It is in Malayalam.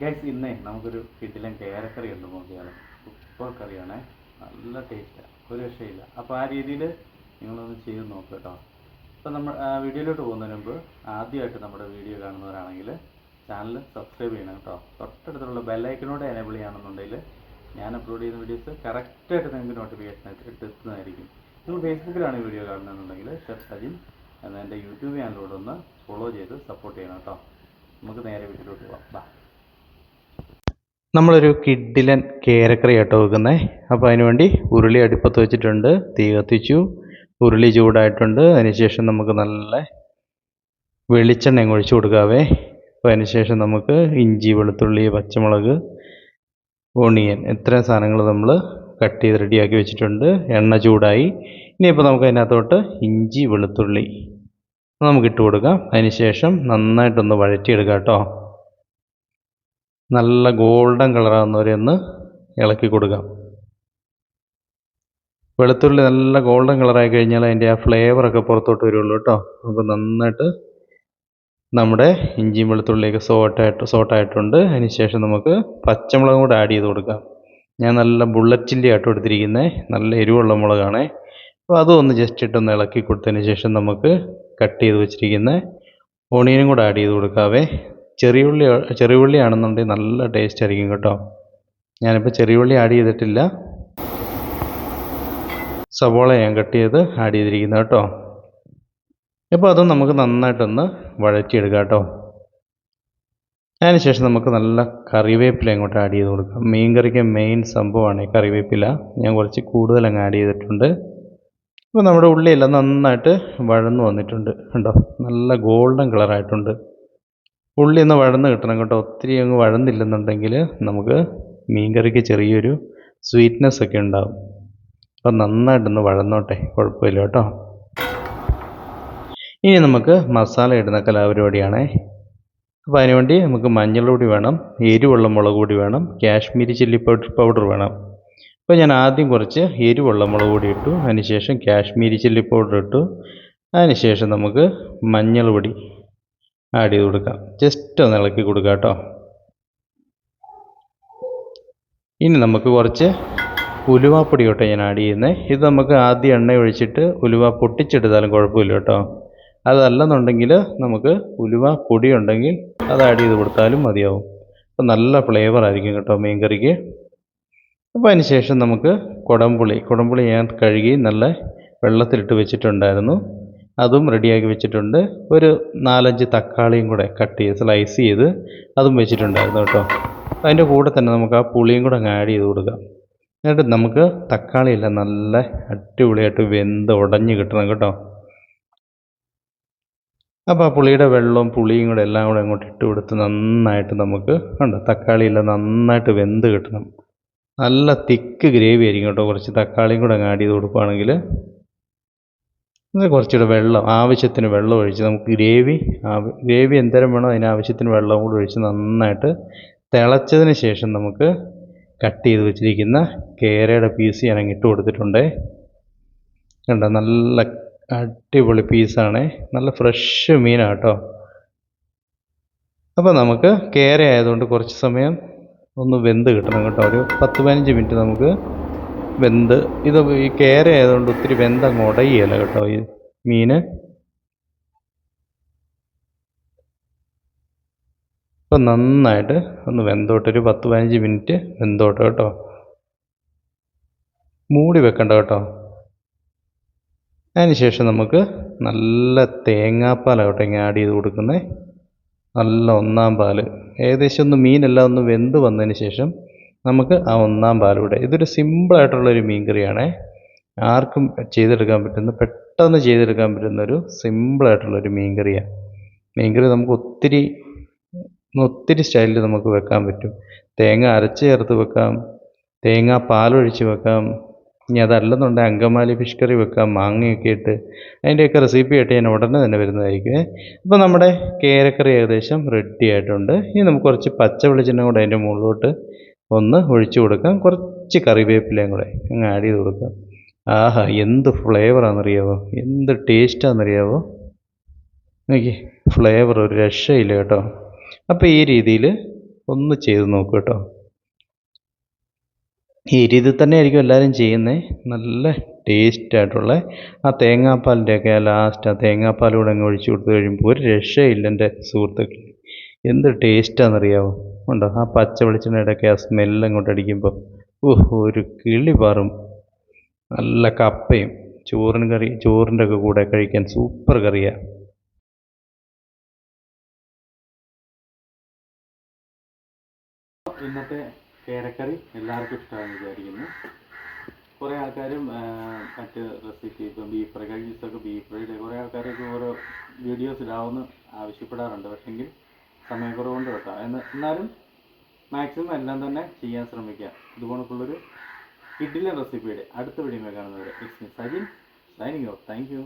ഗൈസ് ഇന്നേ നമുക്കൊരു കിടിലൻ കേരക്കറി ഉണ്ട് നോക്കിയാൽ സൂപ്പർ കറിയാണേ. നല്ല ടേസ്റ്റാണ് ഒരു രക്ഷയില്ല. അപ്പോൾ ആ രീതിയിൽ നിങ്ങളൊന്ന് ചെയ്ത് നോക്കുക കേട്ടോ. അപ്പോൾ നമ്മൾ വീഡിയോയിലോട്ട് പോകുന്നതിന് മുമ്പ് ആദ്യമായിട്ട് നമ്മുടെ വീഡിയോ കാണുന്നവരാണെങ്കിൽ ചാനൽ സബ്സ്ക്രൈബ് ചെയ്യണം കേട്ടോ. തൊട്ടടുത്തുള്ള ബെല്ലൈക്കനോട് എനേബിൾ ചെയ്യണമെന്നുണ്ടെങ്കിൽ ഞാൻ അപ്ലോഡ് ചെയ്യുന്ന വീഡിയോസ് കറക്റ്റായിട്ട് നിങ്ങൾക്ക് നോട്ടിഫിക്കേഷൻ എത്തുന്നതായിരിക്കും നിങ്ങൾ ഫേസ്ബുക്കിലാണ് വീഡിയോ കാണുന്നതെന്നുണ്ടെങ്കിൽ ഷെഫ് സജിൻ എന്ന എന്റെ യൂട്യൂബ് ചാനലിലൂടെ ഒന്ന് ഫോളോ ചെയ്ത് സപ്പോർട്ട് ചെയ്യണം കേട്ടോ. നമുക്ക് നേരെ വീട്ടിലോട്ട് പോകാം ബാ. നമ്മളൊരു കിഡിലൻ കേരക്കറി ആട്ടോ വെക്കുന്നത് അപ്പോൾ അതിനുവേണ്ടി ഉരുളി അടുപ്പത്ത് വെച്ചിട്ടുണ്ട്. തീ കത്തിച്ചു. ഉരുളി ചൂടായിട്ടുണ്ട്. അതിനുശേഷം നമുക്ക് നല്ല വെളിച്ചെണ്ണയും ഒഴിച്ചു കൊടുക്കാവേ. അപ്പോൾ അതിനുശേഷം നമുക്ക് ഇഞ്ചി വെളുത്തുള്ളി പച്ചമുളക് ഓണിയൻ ഇത്രയും സാധനങ്ങൾ നമ്മൾ കട്ട് ചെയ്ത് റെഡിയാക്കി വെച്ചിട്ടുണ്ട്. എണ്ണ ചൂടായി. ഇനിയിപ്പോൾ നമുക്ക് അതിനകത്തോട്ട് ഇഞ്ചി വെളുത്തുള്ളി നമുക്ക് ഇട്ട് കൊടുക്കാം. അതിനുശേഷം നന്നായിട്ടൊന്ന് വഴറ്റിയെടുക്കാം കേട്ടോ. നല്ല ഗോൾഡൻ കളറാകുന്നവരെ ഒന്ന് ഇളക്കി കൊടുക്കാം. വെളുത്തുള്ളി നല്ല ഗോൾഡൻ കളറായി കഴിഞ്ഞാൽ അതിന്റെ ആ ഫ്ലേവറൊക്കെ പുറത്തോട്ട് വരുള്ളൂ കേട്ടോ. അപ്പോൾ നന്നായിട്ട് നമ്മുടെ ഇഞ്ചിയും വെളുത്തുള്ളിയൊക്കെ സോട്ടായിട്ട് സോട്ടായിട്ടുണ്ട് അതിന് ശേഷം നമുക്ക് പച്ചമുളകും കൂടെ ആഡ് ചെയ്ത് കൊടുക്കാം. ഞാൻ നല്ല ബുള്ളറ്റ് ചില്ലി ആട്ടോ എടുത്തിരിക്കുന്നത് നല്ല എരിവുള്ള മുളകാണ്. അപ്പോൾ അതും ഒന്ന് ജസ്റ്റ് ഇട്ടൊന്ന് ഇളക്കി കൊടുത്തതിന് ശേഷം നമുക്ക് കട്ട് ചെയ്ത് വെച്ചിരിക്കുന്ന ഓണിയനും കൂടെ ആഡ് ചെയ്ത് കൊടുക്കാവേ. ചെറിയുള്ളി ചെറിയുള്ളി ആണെന്നുണ്ടെങ്കിൽ നല്ല ടേസ്റ്റ് ആയിരിക്കും കേട്ടോ. ഞാനിപ്പോൾ ചെറിയുള്ളി ആഡ് ചെയ്തിട്ടില്ല. സവോള ഞാൻ കട്ട് ചെയ്ത് ആഡ് ചെയ്തിരിക്കുന്നത് കേട്ടോ. അപ്പോൾ അതും നമുക്ക് നന്നായിട്ടൊന്ന് വഴറ്റിയെടുക്കാം കേട്ടോ. അതിനുശേഷം നമുക്ക് നല്ല കറിവേപ്പില ഇങ്ങോട്ട് ആഡ് ചെയ്ത് കൊടുക്കാം. മീൻ കറിക്ക് മെയിൻ സംഭവമാണ് ഈ കറിവേപ്പില. ഞാൻ കുറച്ച് കൂടുതൽ അങ്ങ് ആഡ് ചെയ്തിട്ടുണ്ട്. അപ്പോൾ നമ്മുടെ ഉള്ളിയെല്ലാം നന്നായിട്ട് വഴന്നു വന്നിട്ടുണ്ട് കണ്ടോ നല്ല ഗോൾഡൻ കളറായിട്ടുണ്ട് ഉള്ളി ഒന്ന് വഴന്ന് കിട്ടണം കേട്ടോ. ഒത്തിരി അങ്ങ് വഴന്നില്ലെന്നുണ്ടെങ്കിൽ നമുക്ക് മീൻകറിക്ക് ചെറിയൊരു സ്വീറ്റ്നെസ് ഒക്കെ ഉണ്ടാവും. അപ്പം നന്നായിട്ടൊന്ന് വഴന്നോട്ടെ കുഴപ്പമില്ല കേട്ടോ. ഇനി നമുക്ക് മസാല ഇടുന്ന കലാപരിപാടിയാണേ. അപ്പോൾ അതിനുവേണ്ടി നമുക്ക് മഞ്ഞൾ പൊടി വേണം എരിവുള്ള മുളക് പൊടി വേണം കാശ്മീരി ചില്ലി പൗഡർ പൗഡർ വേണം. അപ്പോൾ ഞാൻ ആദ്യം കുറച്ച് എരിവുള്ള മുളക് പൊടി ഇട്ടു അതിനുശേഷം കാശ്മീരി ചില്ലി പൗഡർ ഇട്ടു അതിനുശേഷം നമുക്ക് മഞ്ഞൾ പൊടി ആഡ് ചെയ്ത് കൊടുക്കാം. ജസ്റ്റ് ഒന്ന് ഇളക്കി കൊടുക്കാം കേട്ടോ. ഇനി നമുക്ക് കുറച്ച് ഉലുവാപ്പൊടി കേട്ടോ ഞാൻ ആഡ് ചെയ്യുന്നത് ഇത് നമുക്ക് ആദ്യം എണ്ണ ഒഴിച്ചിട്ട് ഉലുവ പൊട്ടിച്ചെടുത്താലും കുഴപ്പമില്ല കേട്ടോ. അതല്ലെന്നുണ്ടെങ്കിൽ നമുക്ക് ഉലുവ പൊടി ഉണ്ടെങ്കിൽ അത് ആഡ് ചെയ്ത് കൊടുത്താലും മതിയാവും. അപ്പോൾ നല്ല ഫ്ലേവർ ആയിരിക്കും കേട്ടോ മീൻ കറിക്ക്. അപ്പോൾ അതിന് ശേഷം നമുക്ക് കുടംപുളി. കുടംപുളി ഞാൻ കഴുകി നല്ല വെള്ളത്തിലിട്ട് വെച്ചിട്ടുണ്ടായിരുന്നു. അതും റെഡിയാക്കി വെച്ചിട്ടുണ്ട്. ഒരു നാലഞ്ച് തക്കാളിയും കൂടെ കട്ട് ചെയ്ത് സ്ലൈസ് ചെയ്ത് അതും വെച്ചിട്ടുണ്ടായിരുന്നു കേട്ടോ. അതിന്റെ കൂടെ തന്നെ നമുക്ക് ആ പുളിയും കൂടെ അങ്ങ് ആഡ് ചെയ്ത് കൊടുക്കാം. എന്നിട്ട് നമുക്ക് തക്കാളിയെല്ലാം നല്ല അടിപൊളിയായിട്ട് വെന്ത് ഉടഞ്ഞ് കിട്ടണം കേട്ടോ. അപ്പോൾ ആ പുളിയുടെ വെള്ളവും പുളിയും കൂടെ എല്ലാം കൂടെ അങ്ങോട്ട് ഇട്ട് കൊടുത്ത് നന്നായിട്ട് നമുക്ക് ഉണ്ട് തക്കാളിയെല്ലാം നന്നായിട്ട് വെന്ത് കിട്ടണം. നല്ല തിക്ക് ഗ്രേവി ആയിരിക്കും കേട്ടോ. കുറച്ച് തക്കാളിയും കൂടെ അങ്ങ് ആഡ് ചെയ്ത് കൊടുക്കുകയാണെങ്കിൽ എന്നിട്ട് കുറച്ചുകൂടെ വെള്ളം ആവശ്യത്തിന് വെള്ളം ഒഴിച്ച് നമുക്ക് ഗ്രേവി ഗ്രേവി എന്തരം വേണോ അതിന് ആവശ്യത്തിന് വെള്ളം കൂടെ ഒഴിച്ച് നന്നായിട്ട് തിളച്ചതിന് ശേഷം നമുക്ക് കട്ട് ചെയ്ത് വെച്ചിരിക്കുന്ന കേരയുടെ പീസ് ഞാൻ അങ്ങ് ഇട്ട് കൊടുത്തിട്ടുണ്ട്. കണ്ടോ? നല്ല അടിപൊളി പീസാണ്. നല്ല ഫ്രഷ് മീനാണ് കേട്ടോ. അപ്പോൾ നമുക്ക് കേര ആയതുകൊണ്ട് കുറച്ച് സമയം ഒന്ന് വെന്ത് കിട്ടണം കേട്ടോ. ഒരു പത്ത് പതിനഞ്ച് മിനിറ്റ് നമുക്ക് വെന്ത് ഇത് ഈ കേര ആയതുകൊണ്ട് ഒത്തിരി വെന്ത് അങ്ങ് ഉടയുകയില്ല കേട്ടോ ഈ മീന് ഇപ്പം നന്നായിട്ട് ഒന്ന് വെന്തോട്ട് ഒരു പത്ത് പതിനഞ്ച് മിനിറ്റ് വെന്തോട്ട് കേട്ടോ. മൂടി വെക്കണ്ട കേട്ടോ. അതിന് ശേഷം നമുക്ക് നല്ല തേങ്ങാപ്പാൽ കേട്ടോ ഇങ്ങനെ ആഡ് ചെയ്ത് കൊടുക്കുന്നത് നല്ല ഒന്നാം പാൽ ഏകദേശം ഒന്ന് മീനെല്ലാം ഒന്ന് വെന്ത് വന്നതിന് ശേഷം നമുക്ക് ആ ഒന്നാം പാലൂടെ ഇതൊരു സിമ്പിളായിട്ടുള്ളൊരു മീൻ കറിയാണേ ആർക്കും ചെയ്തെടുക്കാൻ പറ്റുന്ന പെട്ടെന്ന് ചെയ്തെടുക്കാൻ പറ്റുന്ന ഒരു സിമ്പിളായിട്ടുള്ളൊരു മീൻ കറിയാണ് മീൻ കറി നമുക്ക് ഒത്തിരി ഒത്തിരി സ്റ്റൈലിൽ നമുക്ക് വെക്കാൻ പറ്റും. തേങ്ങ അരച്ച് ചേർത്ത് വെക്കാം. തേങ്ങ പാലൊഴിച്ച് വെക്കാം. ഇനി അതല്ലെന്നുണ്ടെങ്കിൽ അങ്കമാലി ഫിഷ് കറി വെക്കാം മാങ്ങയൊക്കെ ഇട്ട്. അതിന്റെയൊക്കെ റെസിപ്പി ആയിട്ട് ഞാൻ ഉടനെ തന്നെ വരുന്നതായിരിക്കും അപ്പോൾ നമ്മുടെ കേരക്കറി ഏകദേശം റെഡി ആയിട്ടുണ്ട്. ഇനി നമുക്ക് കുറച്ച് പച്ച വെളിച്ചെണ്ണ കൂടെ അതിന്റെ മുകളിലോട്ട് ഒന്ന് ഒഴിച്ചു കൊടുക്കാം. കുറച്ച് കറിവേപ്പിലയും കൂടെ അങ്ങ് ആഡ് ചെയ്ത് കൊടുക്കാം. ആഹാ എന്ത് ഫ്ലേവറാണെന്നറിയാവോ എന്ത് ടേസ്റ്റാണെന്നറിയാവോ നോക്കി ഫ്ലേവർ ഒരു രക്ഷയില്ല കേട്ടോ. അപ്പോൾ ഈ രീതിയിൽ ഒന്ന് ചെയ്ത് നോക്കൂ കേട്ടോ. ഈ രീതിയിൽ തന്നെ ആയിരിക്കും എല്ലാവരും ചെയ്യുന്നത് നല്ല ടേസ്റ്റായിട്ടുള്ള ആ തേങ്ങാപ്പാലിന്റെയൊക്കെ ആ ലാസ്റ്റ് ആ തേങ്ങാപ്പാൽ കൂടെ അങ്ങ് ഒഴിച്ചു കൊടുത്തു കഴിയുമ്പോൾ ഒരു രക്ഷയില്ല എന്റെ സുഹൃത്തുക്കൾ എന്ത് ടേസ്റ്റാണെന്നറിയാമോ ഉണ്ടോ? ആ പച്ച വെളിച്ചെണ്ണയുടെയൊക്കെ ആ സ്മെല്ല് അങ്ങോട്ട് അടിക്കുമ്പോൾ ഓഹ് ഒരു കിളി പാറും. നല്ല കപ്പയും ചോറിന് കറി ചോറിന്റെ ഒക്കെ കൂടെ കഴിക്കാൻ സൂപ്പർ കറിയാണ് ഇന്നത്തെ കേരക്കറി എല്ലാവർക്കും ഇഷ്ടമാണെന്ന് വിചാരിക്കുന്നു. കുറേ ആൾക്കാരും മറ്റ് റെസിപ്പി ഇപ്പം ബീഫ് ഫ്രൈ കഴിഞ്ഞ ദിവസമൊക്കെ ബീഫ് ഫ്രൈയുടെ കുറേ ആൾക്കാരൊക്കെ ഓരോ വീഡിയോസ് ഇടാവുന്ന ആവശ്യപ്പെടാറുണ്ട്. പക്ഷെങ്കിൽ സമയക്കുറവുണ്ട് വെക്കാം എന്ന് എന്നാലും മാക്സിമം എല്ലാം തന്നെ ചെയ്യാൻ ശ്രമിക്കുക ഇതുപോലൊക്കെയുള്ളൊരു ഇഡ്ഡലി റെസിപ്പിയുടെ അടുത്ത വീഡിയോ കാണുന്നവരെ Sajin signing off thank you